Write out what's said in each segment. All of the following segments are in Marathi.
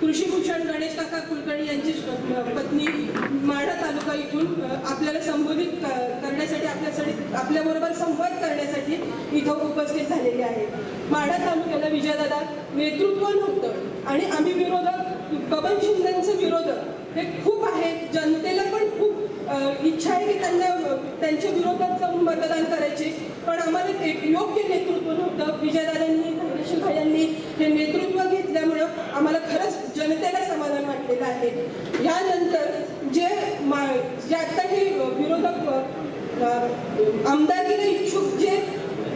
तुळशीभूषण गणेश काका कुलकर्णी यांची पत्नी माढा तालुका इथून आपल्याला संबोधित करण्यासाठी आपल्यासाठी आपल्याबरोबर संवाद करण्यासाठी इथं उपस्थित झालेले आहेत. माढा तालुक्याला विजयदादा नेतृत्व नव्हतं आणि आम्ही विरोधक बबन शिंदेचं विरोधक हे खूप आहे जनतेला पण खूप इच्छा आहे की त्यांना त्यांच्या विरोधात जाऊन मतदान करायचे. पण आम्हाला एक योग्य नेतृत्व नव्हतं. विजयदादांनी धैर्यशील यांनी हे नेतृत्व घेतल्यामुळं आम्हाला खरंच जनतेला समाधान वाटलेलं आहे. यानंतर जे मा जे आता हे विरोधक आमदारकीला इच्छुक जे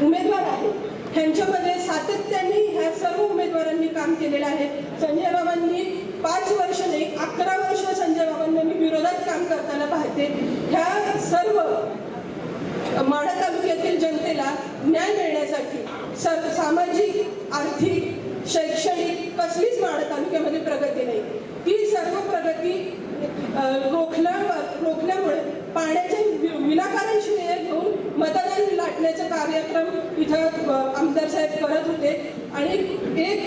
उमेदवार आहेत ह्यांच्यामध्ये सातत्याने ह्या सर्व उमेदवारांनी काम केलेलं आहे. संजय बाबांनी पाच वर्ष नाही अकरा वर्ष संजय बाबांना मी विरोधात काम करताना पाहते. ह्या सर्व माढा तालुक्यातील जनतेला न्याय मिळण्यासाठी सर सामाजिक आर्थिक शैक्षणिक कसलीच माढा तालुक्यामध्ये प्रगती नाही. ती सर्व प्रगती रोखल्या रोखल्यावर रोखल्यामुळे पाण्याचे विनाकारण श्रेय घेऊन मतदान लाटण्याचा कार्यक्रम इथं आमदार साहेब करत होते. आणि एक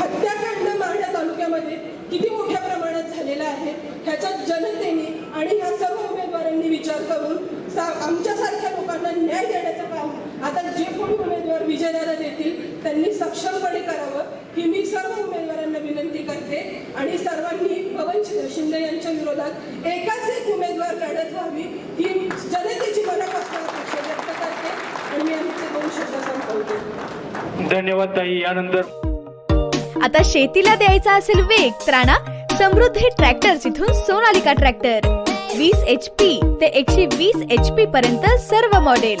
हत्याकांड माढा तालुक्यामध्ये किती मोठ्या प्रमाणात झालेला आहे ह्याचा जनतेने आणि ह्या सर्व उमेदवारांनी विचार करून सा आमच्यासारख्या लोकांना न्याय देण्याचं काम आता जे कोणी उमेदवार विजयदादा देतील त्यांनी सक्षमपणे करावं ही मी सर्व उमेदवारांना विनंती करते. आणि सर्वांनी पवन शिंदे यांच्या विरोधात एकाच एक उमेदवार लढत व्हावी ही जनतेची मनापासून अपेक्षा व्यक्त करते. आणि मी आमचे दोन शब्द संपवते. धन्यवाद ताई यानंतर आता शेतीला द्यायचा असेल वेग तर आणा समृद्धी ट्रॅक्टर्स इथून सोनालिका ट्रॅक्टर. वीस एच पी ते एकशे वीस एच पी पर्यंत सर्व मॉडेल